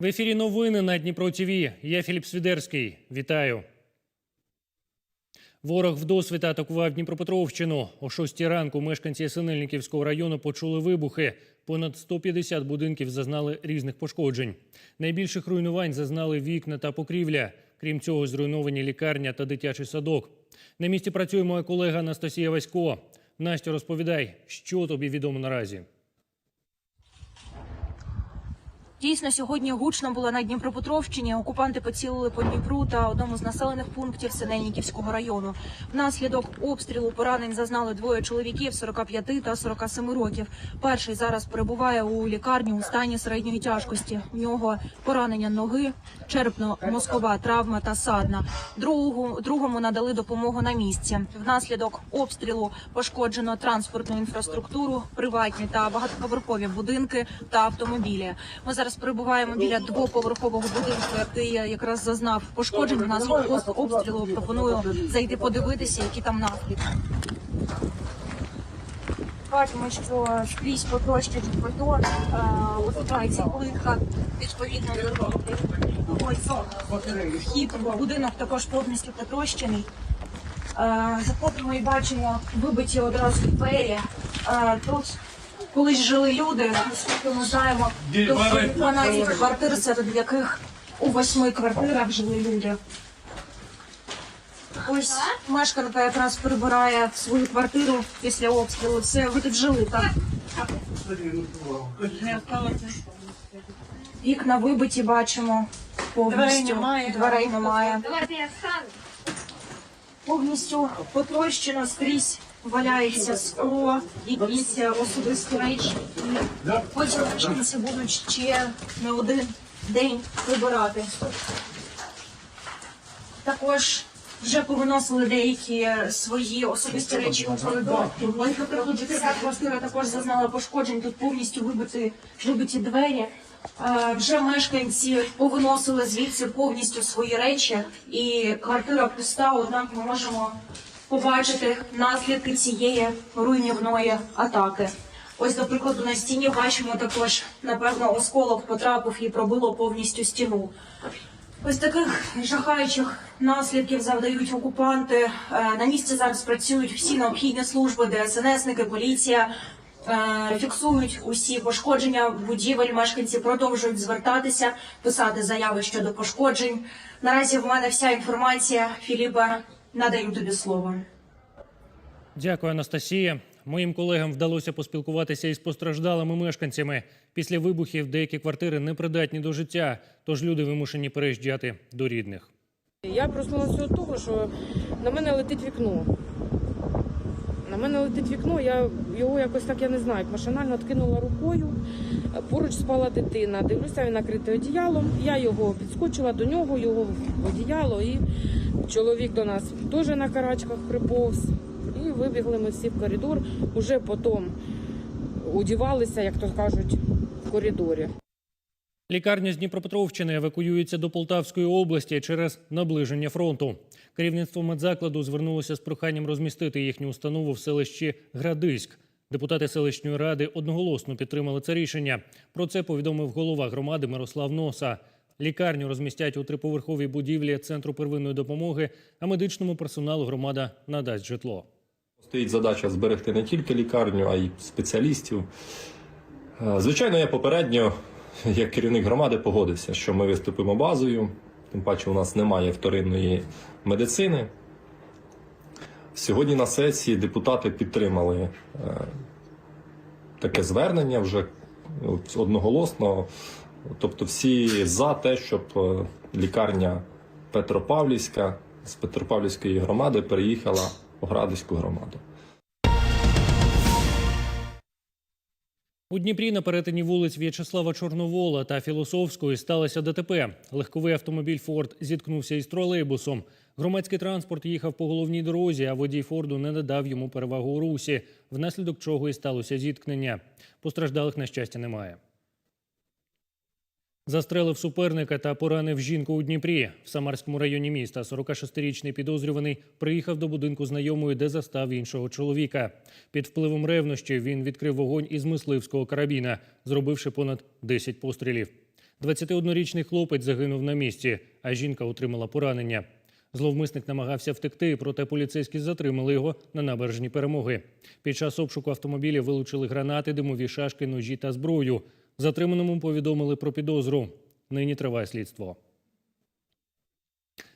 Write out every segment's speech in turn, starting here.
В ефірі новини на Дніпро ТВ. Я Філіп Свідерський. Вітаю. Ворог вдосвіта атакував Дніпропетровщину. О 6 ранку мешканці Синельниківського району почули вибухи. Понад 150 будинків зазнали різних пошкоджень. Найбільших руйнувань зазнали вікна та покрівля. Крім цього, зруйновані лікарня та дитячий садок. На місці працює моя колега Анастасія Васько. Настя, розповідай, що тобі відомо наразі. Дійсно, сьогодні гучно було на Дніпропетровщині. Окупанти поцілили по Дніпру та одному з населених пунктів Синельниківського району. Внаслідок обстрілу поранень зазнали двоє чоловіків 45 та 47 років. Перший зараз перебуває у лікарні у стані середньої тяжкості. У нього поранення ноги, черепно-мозкова травма та садна. Другу, другому надали допомогу на місці. Внаслідок обстрілу пошкоджено транспортну інфраструктуру, приватні та багатоповерхові будинки та автомобілі. Ми зараз перебуваємо біля двоповерхового будинку, який якраз зазнав пошкоджень. Внаслідок обстрілу пропоную зайти подивитися, які там наслідки. Бачимо, що скрізь потрощені бетон, опирається плитка, відповідно вхід будинок також повністю потрощений. Е, Заходимо і бачимо вибиті одразу двері. Е, Тут колись жили люди, наскільки ми знаємо, тут 12 квартир, серед яких у восьми квартирах жили люди. Ось мешканка якраз прибирає свою квартиру після обстрілу. Все, ви тут жили, так? Вікна вибиті, бачимо повністю. Дверей немає. Повністю потрощено скрізь валяється скло, якісь особисті речі. Потім мешканці будуть ще не один день прибирати. Також вже повиносили деякі свої особисті речі у коридор. Ось, наприклад, квартира також зазнала пошкоджень. Тут повністю вибиті, вибиті двері. Е, Вже мешканці повиносили звідси повністю свої речі, і квартира пуста. Однак ми можемо побачити наслідки цієї руйнівної атаки. Ось, до прикладу, на стіні бачимо також, напевно, осколок потрапив і пробило повністю стіну. Ось таких жахаючих наслідків завдають окупанти. Е, На місці зараз працюють всі необхідні служби, ДСНСники, поліція. Е, Фіксують усі пошкодження будівель. Мешканці продовжують звертатися, писати заяви щодо пошкоджень. Наразі в мене вся інформація. Філіпе, надаю тобі слово. Дякую, Анастасія. Моїм колегам вдалося поспілкуватися із постраждалими мешканцями. Після вибухів деякі квартири непридатні до життя, тож люди вимушені переїжджати до рідних. Я проснулася від того, що на мене летить вікно. На мене летить вікно, я його якось так я не знаю, машинально відкинула рукою. Поруч спала дитина. Дивлюся, він накритий одіялом. Я його підскочила до нього, його одіяло, і чоловік до нас теж на карачках приповз. І вибігли ми всі в коридор. Уже потім удівалися, як то кажуть, в коридорі. Лікарня з Дніпропетровщини евакуюється до Полтавської області через наближення фронту. Керівництво медзакладу звернулося з проханням розмістити їхню установу в селищі Градиськ. Депутати селищної ради одноголосно підтримали це рішення. Про це повідомив голова громади Мирослав Носа. Лікарню розмістять у триповерховій будівлі центру первинної допомоги, а медичному персоналу громада надасть житло. Стоїть задача зберегти не тільки лікарню, а й спеціалістів. Е, Звичайно, я попередньо, як керівник громади, погодився, що ми виступимо базою. Тим паче, у нас немає вторинної медицини. Сьогодні на сесії депутати підтримали е, таке звернення вже одноголосно. Тобто, всі за те, щоб е, лікарня Петропавлівська з Петропавлівської громади переїхала у Градиську громаду. У Дніпрі на перетині вулиць В'ячеслава Чорновола та Філософської сталося ДТП. Легковий автомобіль Форд зіткнувся із тролейбусом. Громадський транспорт їхав по головній дорозі, а водій Форду не надав йому перевагу у русі, внаслідок чого і сталося зіткнення. Постраждалих, на щастя, немає. Застрелив суперника та поранив жінку у Дніпрі. В Самарському районі міста 46-річний підозрюваний приїхав до будинку знайомої, де застав іншого чоловіка. Під впливом ревнощів він відкрив вогонь із мисливського карабіна, зробивши понад 10 пострілів. 21-річний хлопець загинув на місці, а жінка отримала поранення. Зловмисник намагався втекти, проте поліцейські затримали його на набережні перемоги. Під час обшуку автомобіля вилучили гранати, димові шашки, ножі та зброю. Затриманому повідомили про підозру. Нині триває слідство.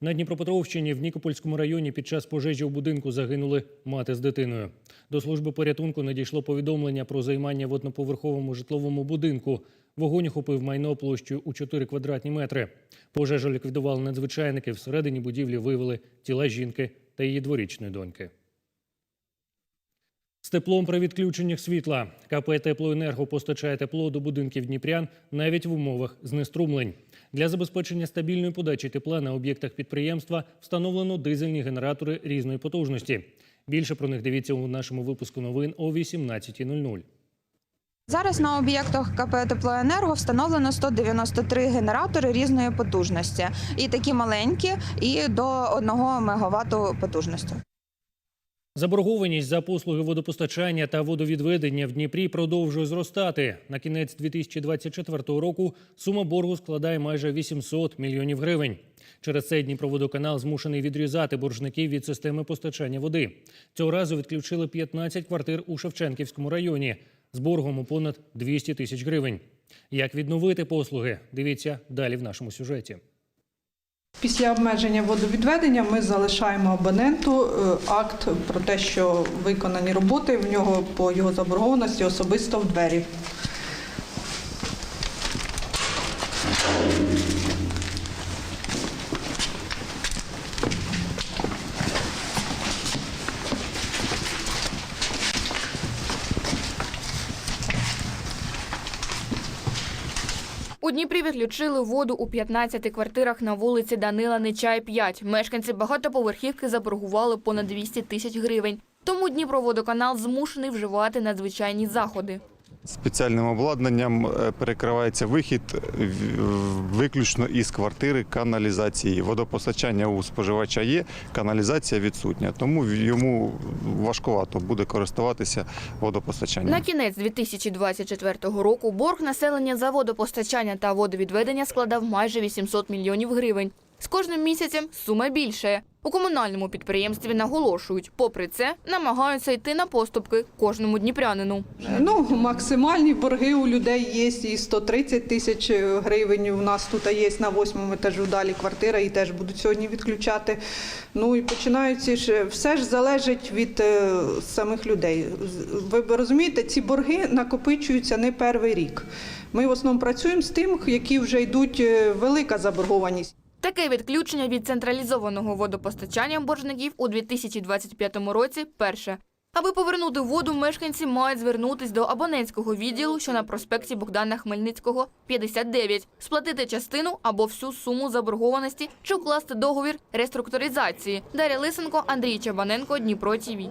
На Дніпропетровщині в Нікопольському районі під час пожежі у будинку загинули мати з дитиною. До служби порятунку надійшло повідомлення про займання в одноповерховому житловому будинку. Вогонь охопив майно площею у 4 квадратні метри. Пожежу ліквідували надзвичайники. Всередині будівлі виявили тіла жінки та її дворічної доньки. З теплом при відключеннях світла КП «Теплоенерго» постачає тепло до будинків дніпрян навіть в умовах знеструмлень. Для забезпечення стабільної подачі тепла на об'єктах підприємства встановлено дизельні генератори різної потужності. Більше про них дивіться у нашому випуску новин о 18.00. Зараз на об'єктах КП «Теплоенерго» встановлено 193 генератори різної потужності. І такі маленькі, і до 1 МВт потужності. Заборгованість за послуги водопостачання та водовідведення в Дніпрі продовжує зростати. На кінець 2024 року сума боргу складає майже 800 мільйонів гривень. Через це Дніпроводоканал змушений відрізати боржників від системи постачання води. Цього разу відключили 15 квартир у Шевченківському районі з боргом у понад 200 тисяч гривень. Як відновити послуги? Дивіться далі в нашому сюжеті. Після обмеження водовідведення ми залишаємо абоненту е, акт про те, що виконані роботи в нього по його заборгованості особисто в двері. У Дніпрі відключили воду у 15 квартирах на вулиці Данила Нечай 5. Мешканці багатоповерхівки заборгували понад 200 тисяч гривень. Тому Дніпроводоканал змушений вживати надзвичайні заходи. Спеціальним обладнанням е, перекривається вихід виключно із квартири каналізації. Водопостачання у споживача є, каналізація відсутня, тому йому важкувато буде користуватися водопостачанням. На кінець 2024 року борг населення за водопостачання та водовідведення складав майже 800 мільйонів гривень. З кожним місяцем сума більшає. У комунальному підприємстві наголошують, попри це, намагаються йти на поступки кожному дніпрянину. Ну, максимальні борги у людей є і 130 тисяч гривень. У нас тут є на восьмому етажу далі квартира, і теж будуть сьогодні відключати. Ну і починаються ж все ж залежить від е, самих людей. Ви розумієте, ці борги накопичуються не перший рік. Ми в основному працюємо з тим, які вже йдуть е, велика заборгованість. Таке відключення від централізованого водопостачання боржників у 2025 році перше. Аби повернути воду, мешканці мають звернутись до абонентського відділу, що на проспекті Богдана Хмельницького, 59, сплатити частину або всю суму заборгованості чи укласти договір реструктуризації. Дар'я Лисенко, Андрій Чабаненко, Дніпро ТІВІ.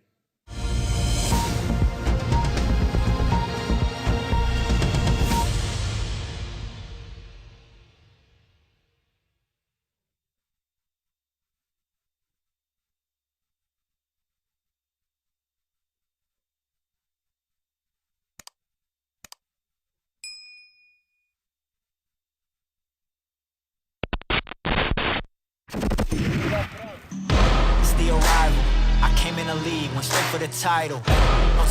name in the league, went straight for the title. No